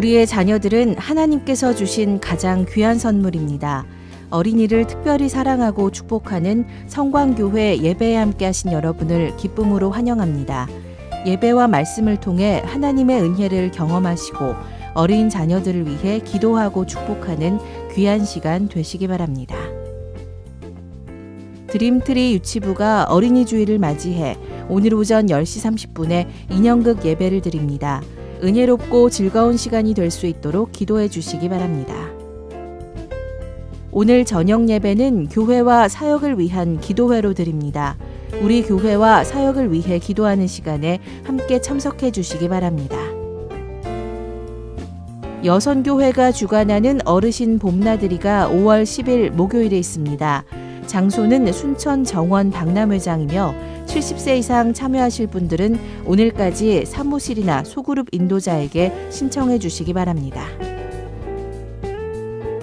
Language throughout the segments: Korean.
우리의 자녀들은 하나님께서 주신 가장 귀한 선물입니다. 어린이를 특별히 사랑하고 축복하는 성광교회 예배에 함께 하신 여러분을 기쁨으로 환영합니다. 예배와 말씀을 통해 하나님의 은혜를 경험하시고 어린 자녀들을 위해 기도하고 축복하는 귀한 시간 되시기 바랍니다. 드림트리 유치부가 어린이 주일을 맞이해 오늘 오전 10시 30분에 인형극 예배를 드립니다. 은혜롭고 즐거운 시간이 될 수 있도록 기도해 주시기 바랍니다. 오늘 저녁 예배는 교회와 사역을 위한 기도회로 드립니다. 우리 교회와 사역을 위해 기도하는 시간에 함께 참석해 주시기 바랍니다. 여선교회가 주관하는 어르신 봄나들이가 5월 10일 목요일에 있습니다. 장소는 순천 정원 박람회장이며 70세 이상 참여하실 분들은 오늘까지 사무실이나 소그룹 인도자에게 신청해 주시기 바랍니다.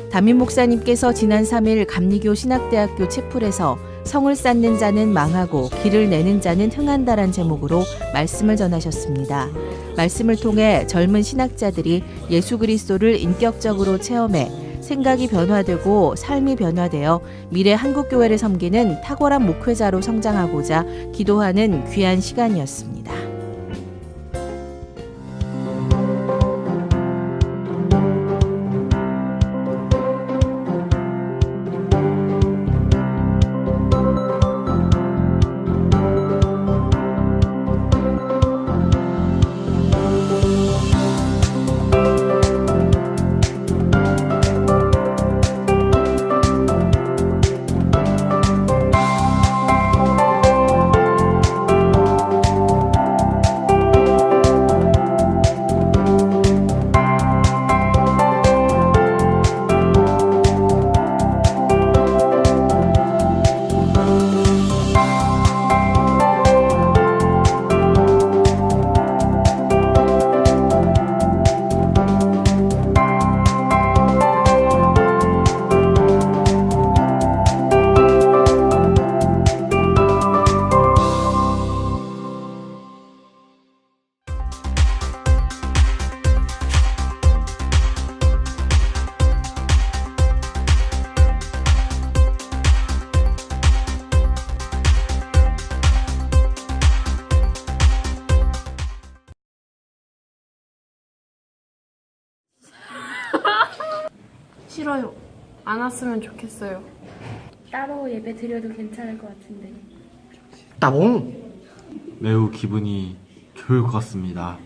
담임 목사님께서 지난 3일 감리교 신학대학교 채플에서 성을 쌓는 자는 망하고 길을 내는 자는 흥한다란 제목으로 말씀을 전하셨습니다. 말씀을 통해 젊은 신학자들이 예수 그리스도를 인격적으로 체험해 생각이 변화되고 삶이 변화되어 미래 한국 교회를 섬기는 탁월한 목회자로 성장하고자 기도하는 귀한 시간이었습니다. 싫어요. 안 왔으면 좋겠어요. 따로 예배 드려도 괜찮을 것 같은데. 따봉 매우 기분이 좋을 것 같습니다.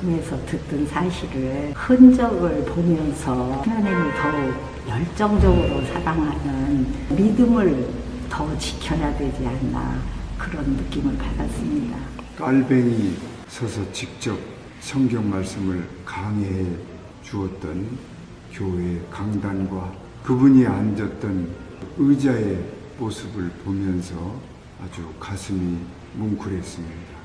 통해서 듣던 사실을 흔적을 보면서 하나님을 더욱 열정적으로 사랑하는 믿음을 더 지켜야 되지 않나 그런 느낌을 받았습니다. 깔뱅이 서서 직접 성경 말씀을 강해해 주었던 교회 강단과 그분이 앉았던 의자의 모습을 보면서 아주 가슴이 뭉클했습니다.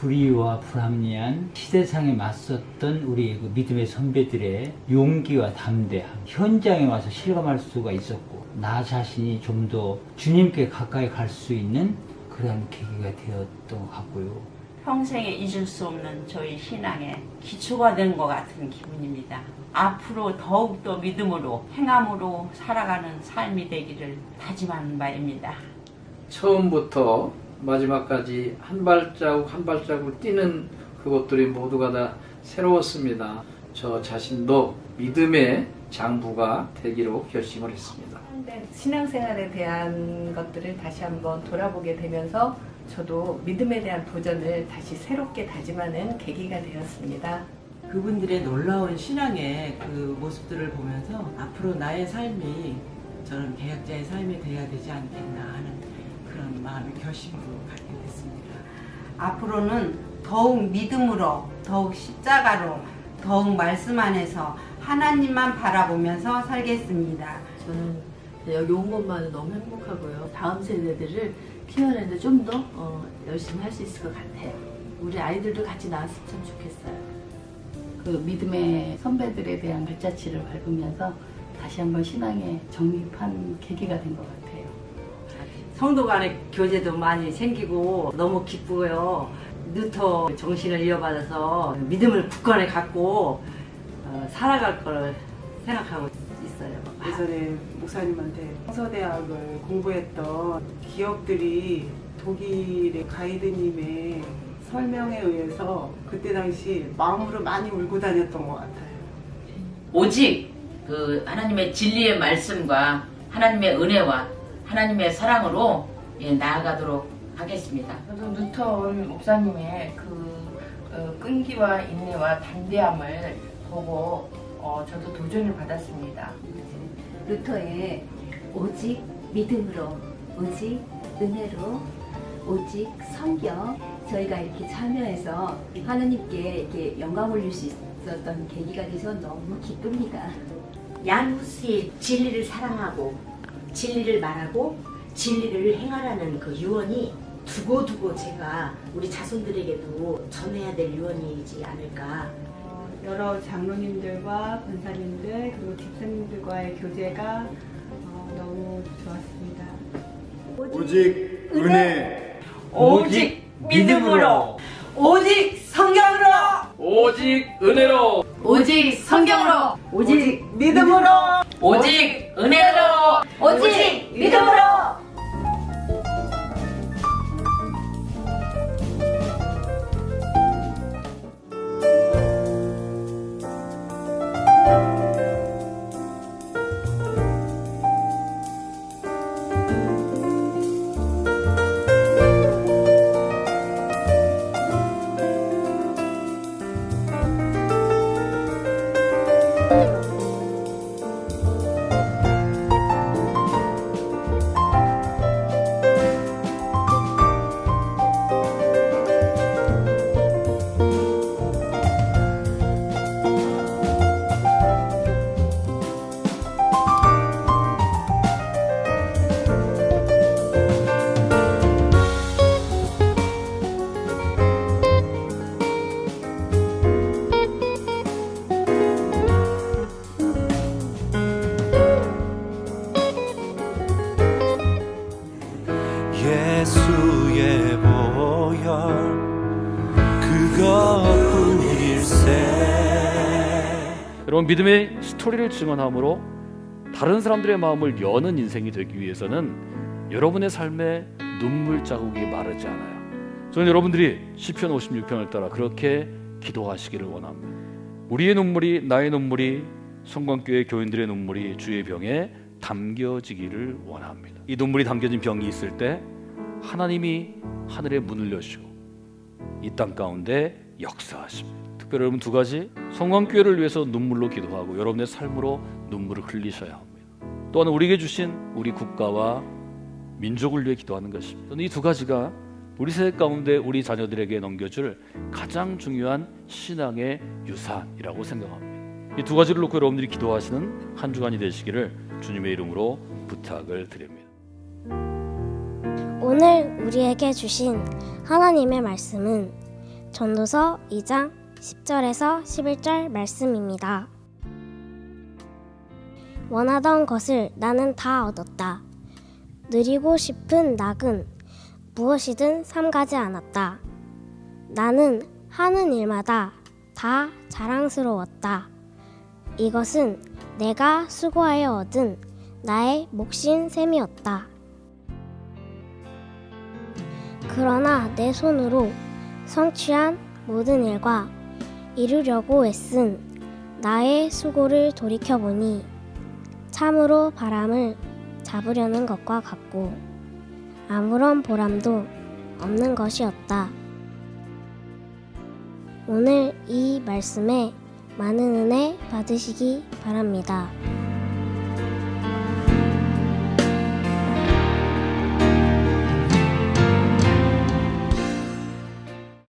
불의와 불합리한 시대상에 맞섰던 우리 그 믿음의 선배들의 용기와 담대함, 현장에 와서 실감할 수가 있었고, 나 자신이 좀 더 주님께 가까이 갈 수 있는 그런 계기가 되었던 것 같고요. 평생에 잊을 수 없는 저희 신앙의 기초가 된 것 같은 기분입니다. 앞으로 더욱더 믿음으로 행함으로 살아가는 삶이 되기를 다짐하는 바입니다. 처음부터 마지막까지 한 발자국 한 발자국 뛰는 그것들이 모두가 다 새로웠습니다. 저 자신도 믿음의 장부가 되기로 결심을 했습니다. 신앙생활에 대한 것들을 다시 한번 돌아보게 되면서 저도 믿음에 대한 도전을 다시 새롭게 다짐하는 계기가 되었습니다. 그분들의 놀라운 신앙의 그 모습들을 보면서 앞으로 나의 삶이 저런 개혁자의 삶이 돼야 되지 않겠나 마음의 결심으로 갖게 됐습니다. 앞으로는 더욱 믿음으로, 더욱 십자가로, 더욱 말씀 안에서 하나님만 바라보면서 살겠습니다. 저는 여기 온 것만은 너무 행복하고요. 다음 세대들을 키워내는데 좀 더 열심히 할 수 있을 것 같아요. 우리 아이들도 같이 나왔으면 참 좋겠어요. 그 믿음의 선배들에 대한 발자취를 밟으면서 다시 한번 신앙에 정립한 계기가 된 것 같아요. 성도 간의 교제도 많이 생기고 너무 기쁘고요. 루터 정신을 이어받아서 믿음을 굳건히 갖고 어, 살아갈 걸 생각하고 있어요. 예전에 목사님한테 성서대학을 공부했던 기억들이 독일의 가이드님의 설명에 의해서 그때 당시 마음으로 많이 울고 다녔던 것 같아요. 오직 그 하나님의 진리의 말씀과 하나님의 은혜와 하나님의 사랑으로 예, 나아가도록 하겠습니다. 저도 루터온 목사님의 그 어, 끈기와 인내와 담대함을 보고 어, 저도 도전을 받았습니다. 루터의 오직 믿음으로, 오직 은혜로, 오직 성경 저희가 이렇게 참여해서 하나님께 이렇게 영광 올릴 수 있었던 계기가 돼서 너무 기쁩니다. 양후스의 진리를 사랑하고 진리를 말하고 진리를 행하라는 그 유언이 두고두고 제가 우리 자손들에게도 전해야 될 유언이지 않을까. 여러 장로님들과 권사님들 그리고 집사님들과의 교제가 어, 너무 좋았습니다. 오직 은혜, 오직 믿음으로, 오직 성경으로, 오직 은혜로, 오직 성경으로, 오직 믿음으로, 오직 은혜로, 오직 믿음으로! 예수 여러분 믿음의 스토리를 증언함으로 다른 사람들의 마음을 여는 인생이 되기 위해서는 여러분의 삶에 눈물 자국이 마르지 않아요. 저는 여러분들이 시편 56편을 따라 그렇게 기도하시기를 원합니다. 우리의 눈물이 나의 눈물이 성광교회 교인들의 눈물이 주의 병에 담겨지기를 원합니다. 이 눈물이 담겨진 병이 있을 때 하나님이 하늘의 문을 여시고 이 땅 가운데 역사하십니다. 특별히 여러분 두 가지 성광교회를 위해서 눈물로 기도하고 여러분의 삶으로 눈물을 흘리셔야 합니다. 또한 우리에게 주신 우리 국가와 민족을 위해 기도하는 것입니다. 이 두 가지가 우리 세대 가운데 우리 자녀들에게 넘겨줄 가장 중요한 신앙의 유산이라고 생각합니다. 이 두 가지를 놓고 여러분들이 기도하시는 한 주간이 되시기를 주님의 이름으로 부탁을 드립니다. 오늘 우리에게 주신 하나님의 말씀은 전도서 2장 10절에서 11절 말씀입니다. 원하던 것을 나는 다 얻었다. 누리고 싶은 낙은 무엇이든 삼가지 않았다. 나는 하는 일마다 다 자랑스러웠다. 이것은 내가 수고하여 얻은 나의 몫인 셈이었다. 그러나 내 손으로 성취한 모든 일과 이루려고 애쓴 나의 수고를 돌이켜보니 참으로 바람을 잡으려는 것과 같고 아무런 보람도 없는 것이었다. 오늘 이 말씀에 많은 은혜 받으시기 바랍니다.